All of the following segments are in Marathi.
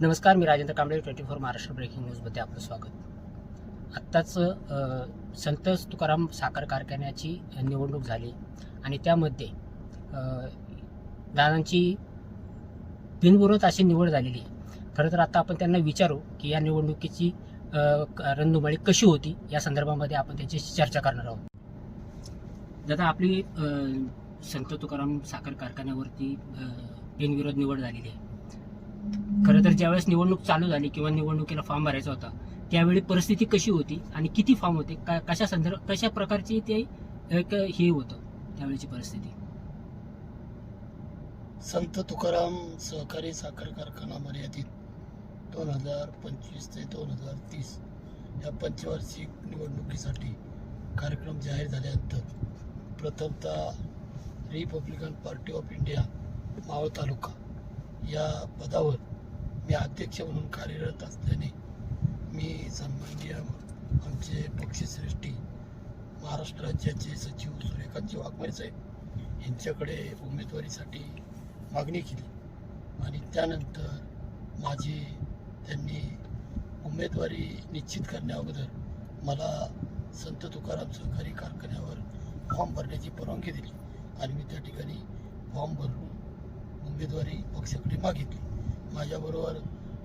नमस्कार मी Rajendra Kamble twenty four Maharashtra breaking न्यूजमध्ये आपलं स्वागत. आत्ताच संत तुकाराम साखर कारखान्याची निवडणूक झाली आणि त्यामध्ये दादांची बिनविरोध अशी निवड झालेली आहे. खरं तर आता आपण त्यांना विचारू की या निवडणुकीची रणधुमाळी कशी होती? या संदर्भामध्ये आपण त्यांच्याशी चर्चा करणार आहोत. दादा आपली संत तुकाराम साखर कारखान्यावरती बिनविरोध निवड झालेली आहे. खरं तर ज्यावेळेस निवडणूक चालू झाली किंवा निवडणुकीला फॉर्म भरायचा होता त्यावेळी परिस्थिती कशी होती आणि किती फॉर्म होते का- कशा संदर्भ कशा प्रकारची ते एक हे होतं त्यावेळीची परिस्थिती? संत तुकाराम सहकारी साखर कारखाना मर्यादित दोन हजार पंचवीस ते दोन हजार तीस या पंचवार्षिक निवडणुकीसाठी कार्यक्रम जाहीर झाल्यानंतर प्रथमतः Republican party of India Maval तालुका या पदावर मी अध्यक्ष म्हणून कार्यरत असल्याने मी सन्माननीय आमचे पक्षश्रेष्ठी महाराष्ट्र राज्याचे सचिव सूर्यकांतजी वाघमारे साहेब यांच्याकडे उमेदवारीसाठी मागणी केली आणि त्यानंतर माझी त्यांनी उमेदवारी निश्चित करण्याअगोदर मला संत तुकाराम सहकारी कारखान्यावर फॉर्म भरण्याची परवानगी दिली आणि मी त्या ठिकाणी फॉर्म भरून उमेदवारी पक्षाकडे मागितली. माझ्याबरोबर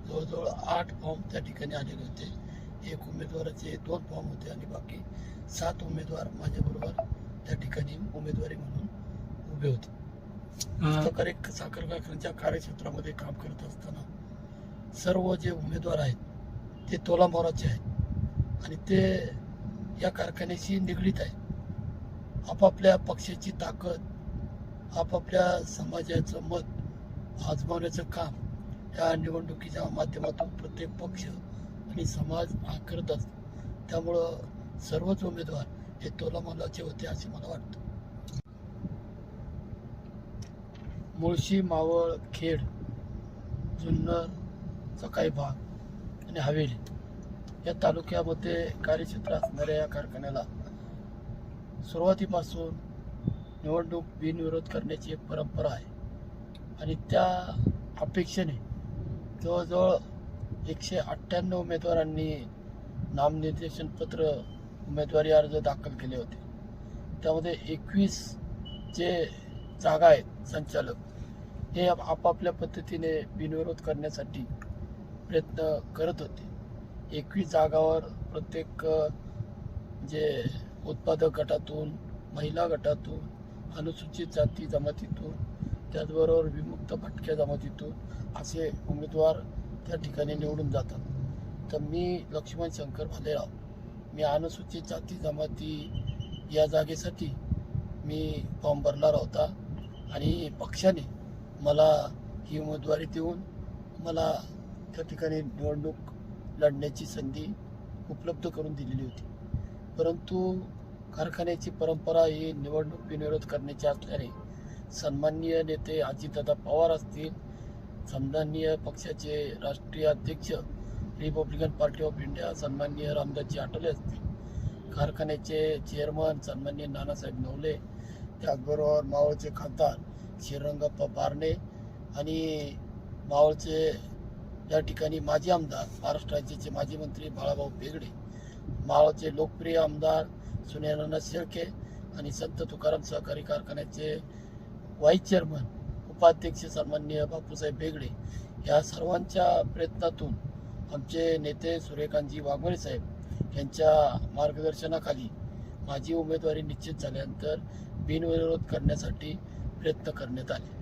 जवळजवळ आठ फॉर्म त्या ठिकाणी आलेले होते. एक उमेदवाराचे दोन फॉर्म होते आणि बाकी सात उमेदवार माझ्याबरोबर त्या ठिकाणी उमेदवारी म्हणून उभे होते. सहकारी साखर कारखान्याच्या कार्यक्षेत्रामध्ये काम करत असताना सर्व जे उमेदवार आहेत ते तोलामोराचे आहेत आणि ते या कारखान्याशी निगडीत आहे आपापल्या पक्षाची ताकद आपापल्या समाजाचं मत आजमावण्याचं काम या निवडणुकीच्या माध्यमातून प्रत्येक पक्ष आणि समाज हा करत असतो त्यामुळं सर्वच उमेदवार हे तोलामोलाचे होते असे मला वाटतं. मुळशी मावळ खेड जुन्नरचा काही भाग आणि हवेली या तालुक्यामध्ये कार्यक्षेत्र असणाऱ्या या कारखान्याला सुरुवातीपासून निवडणूक बिनविरोध करण्याची एक परंपरा आहे. आणि त्या अपेक्षेने जवळजवळ एकशे अठ्ठ्याण्णव उमेदवारांनी नामनिर्देशन पत्र उमेदवारी अर्ज दाखल केले होते. त्यामध्ये एकवीस जे जागा आहेत संचालक हे आपापल्या पद्धतीने बिनविरोध करण्यासाठी प्रयत्न करत होते. एकवीस जागावर प्रत्येक जे उत्पादक गटातून महिला गटातून अनुसूचित जाती जमातीतून त्याचबरोबर विमुक्त भटक्या जमातीतून असे उमेदवार त्या ठिकाणी निवडून जातात. तर मी लक्ष्मण शंकर भालेराव मी अनुसूचित जाती जमाती या जागेसाठी मी फॉर्म भरणार होता आणि पक्षाने मला ही उमेदवारी देऊन मला त्या ठिकाणी निवडणूक लढण्याची संधी उपलब्ध करून दिलेली होती. परंतु कारखान्याची परंपरा ही निवडणूक बिनविरोध करण्याची असल्याने सन्माननीय नेते अजितदादा पवार असतील सन्माननीय पक्षाचे राष्ट्रीय अध्यक्ष रिपब्लिकन पार्टी ऑफ इंडिया सन्माननीय रामदासजी आठवले असतील. कारखान्याचे चेअरमन सन्माननीय नानासाहेब नवले त्याचबरोबर मावळचे खासदार श्रीरंगप्पा बारणे आणि मावळचे या ठिकाणी माजी आमदार महाराष्ट्र राज्याचे माजी मंत्री बाळाभाऊ बेगडे मावळचे लोकप्रिय आमदार सुनेनाना शेळके आणि संत तुकाराम सहकारी कारखान्याचे व्हाईस चेअरमन उपाध्यक्ष सन्मान्य बापूसाहेब बेगडे या सर्वांच्या प्रयत्नातून आमचे नेते सूर्यकांतजी वाघमोरे साहेब यांच्या मार्गदर्शनाखाली माझी उमेदवारी निश्चित झाल्यानंतर बिनविरोध करण्यासाठी प्रयत्न करण्यात आले.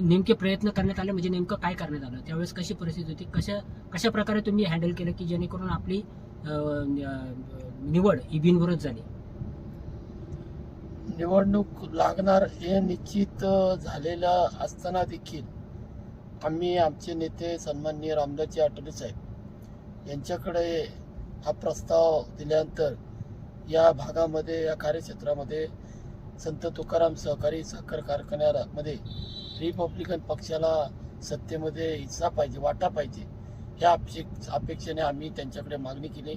नेमके प्रयत्न करण्यात आले म्हणजे नेमकं काय करण्यात आलं? त्यावेळेस कशी परिस्थिती होती? कशा कशा प्रकारे तुम्ही हँडल केलं की जेणेकरून आपली निवड ही बिनविरोध झाली? निवडणूक लागणार हे निश्चित झालेलं असताना देखील आम्ही आमचे नेते सन्माननीय रामदासजी आठवले साहेब यांच्याकडे हा प्रस्ताव दिल्यानंतर या भागामध्ये या कार्यक्षेत्रामध्ये संत तुकाराम सहकारी साखर कारखान्यामध्ये रिपब्लिकन पक्षाला सत्तेमध्ये हिस्सा पाहिजे वाटा पाहिजे या अपे अपेक्षेने आम्ही त्यांच्याकडे मागणी केली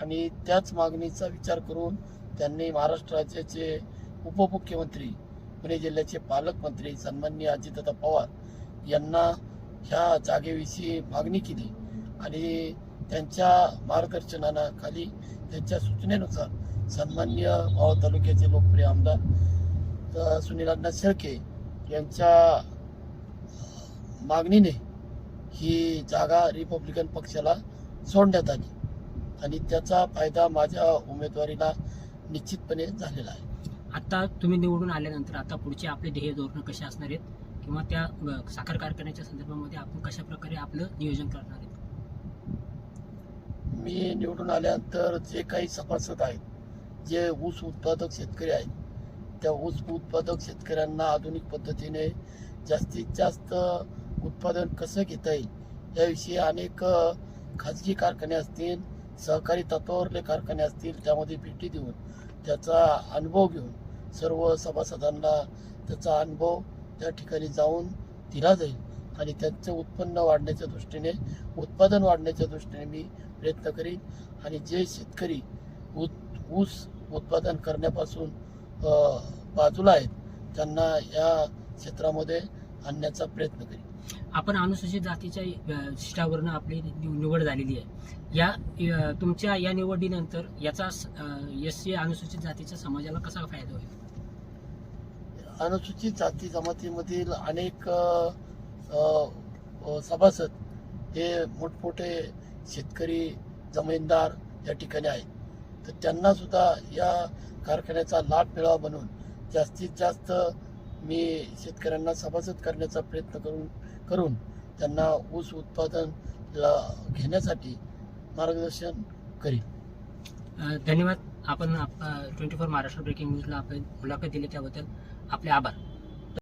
आणि त्याच मागणीचा विचार करून त्यांनी महाराष्ट्र राज्याचे उपमुख्यमंत्री पुणे जिल्ह्याचे पालकमंत्री सन्मान्य अजितदादा पवार यांना ह्या जागेविषयी मागणी केली आणि त्यांच्या मार्गदर्शनाखाली त्यांच्या सूचनेनुसार सन्मान्य मावळ तालुक्याचे लोकप्रिय आमदार सुनील अण्णा शेळके यांच्या मागणीने ही जागा रिपब्लिकन पक्षाला सोडण्यात आली. आणि त्याचा फायदा माझ्या उमेदवारीला निश्चितपणे झालेला आहे. आता तुम्ही निवडून आल्यानंतर आता पुढचे आपले ध्येय धोरणं कसे असणार आहेत? किंवा त्या साखर कारखान्याच्या संदर्भामध्ये आपण कशा प्रकारे आपलं नियोजन करणार आहेत? मी निवडून आल्यानंतर जे काही सभासद आहेत जे ऊस उत्पादक शेतकरी आहेत त्या ऊस उत्पादक शेतकऱ्यांना आधुनिक पद्धतीने जास्तीत जास्त उत्पादन कसं घेता येईल याविषयी अनेक खाजगी कारखाने असतील सहकारी तत्वावरले कारखाने असतील त्यामध्ये भेटी देऊन त्याचा अनुभव घेऊन सर्व सभासदांना त्याचा अनुभव त्या ठिकाणी जाऊन दिला जाईल आणि त्यांचं उत्पन्न वाढण्याच्या दृष्टीने उत्पादन वाढण्याच्या दृष्टीने मी प्रयत्न करीन. आणि जे शेतकरी उत् ऊस उत्पादन करण्यापासून बाजूला आहेत त्यांना या क्षेत्रामध्ये आणण्याचा प्रयत्न करीन. आपण अनुसूचित जातीच्या अ, शिष्टावरनं आपली निवड झालेली आहे. या तुमच्या या निवडीनंतर याचा एस सी अनुसूचित जातीच्या समाजाला कसा फायदा होईल? अनुसूचित जाती जमातीमधील अनेक सभासद हे मोठमोठे शेतकरी जमीनदार या ठिकाणी आहेत. तर त्यांना सुद्धा या कारखान्याचा लाभ मिळावा म्हणून जास्तीत जास्त मी शेतकऱ्यांना सभासद करण्याचा प्रयत्न करून करून त्यांना ऊस उत्पादन ला- घेण्यासाठी मार्गदर्शन करीन. धन्यवाद. आपण ट्वेंटी फोर महाराष्ट्र ब्रेकिंग न्यूजला आपण मुलाखत दिली त्याबद्दल. आपले आभार.